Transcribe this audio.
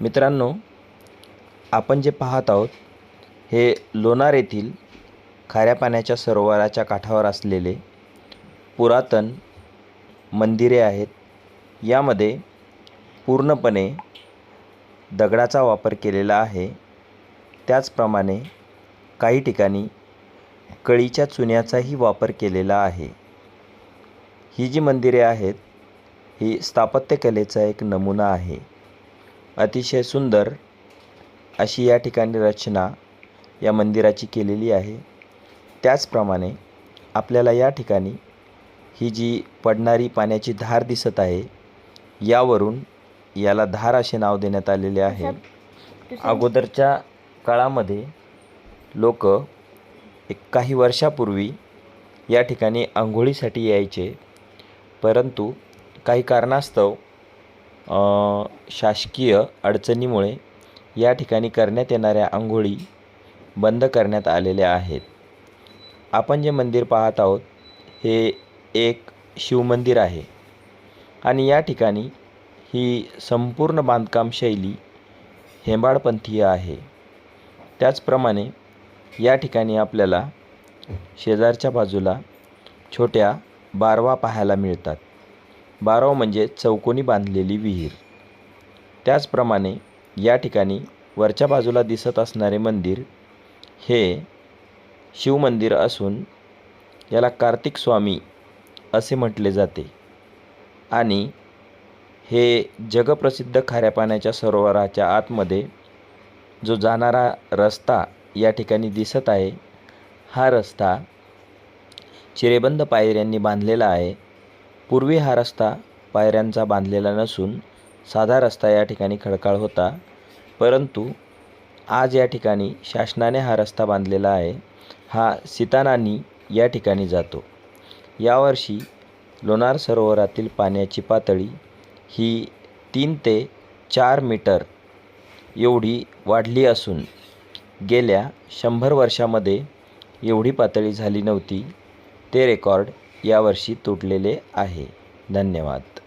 मित्रांनो आपण जे पाहत आहोत हे लोणार येथील खाऱ्या पाण्याच्या सरोवराच्या काठावर असलेले पुरातन मंदिरे आहेत. यामध्ये पूर्णपणे दगडाचा वापर केलेला आहे. त्याचप्रमाणे काही ठिकाणी कळीच्या चुन्याचाही वापर केलेला आहे. ही जी मंदिरे आहेत ही स्थापत्यकलेचा एक नमुना आहे. अतिशय सुंदर अशी या ठिकाणी रचना या मंदिराची केलेली आहे. त्याचप्रमाणे आपल्याला या ठिकाणी ही जी पडणारी पाण्याची धार दिसत आहे यावरून याला धार असे नाव देण्यात आलेले आहे. अगोदरच्या काळामध्ये लोक एक काही वर्षापूर्वी या ठिकाणी आंघोळीसाठी यायचे परंतु काही कारणास्तव शासकीय अडचणीमुळे या ठिकाणी करण्यात येणाऱ्या आंघोळी बंद करण्यात आलेल्या आहेत. आपण जे मंदिर पाहत आहोत हे एक शिवमंदिर आहे. आणि या ठिकाणी ही संपूर्ण बांधकाम शैली हेंबाडपंथीय आहे. त्याचप्रमाणे या ठिकाणी आपल्याला शेजारच्या बाजूला छोट्या बारवा पाहायला मिळतात. बारव म्हणजे चौकोनी बांधलेली विहीर. त्याचप्रमाणे या ठिकाणी वरच्या बाजूला दिसत असणारे मंदिर हे शिवमंदिर असून याला कार्तिक स्वामी असे म्हटले जाते. आणि हे जगप्रसिद्ध खाऱ्या पाण्याच्या सरोवराच्या आतमध्ये जो जाणारा रस्ता या ठिकाणी दिसत आहे हा रस्ता चिरेबंद पायऱ्यांनी बांधलेला आहे. पूर्वी हा रस्ता पायऱ्यांचा बांधलेला नसून साधा रस्ता या ठिकाणी खडकाळ होता. परंतु आज या ठिकाणी शासनाने हा रस्ता बांधलेला आहे. हा सीतानानी या ठिकाणी जातो. यावर्षी लोणार सरोवरातील पाण्याची पातळी ही तीन ते चार मीटर एवढी वाढली असून गेल्या शंभर वर्षामध्ये एवढी पातळी झाली नव्हती. ते रेकॉर्ड यावर्षी तुटलेले आहे. धन्यवाद.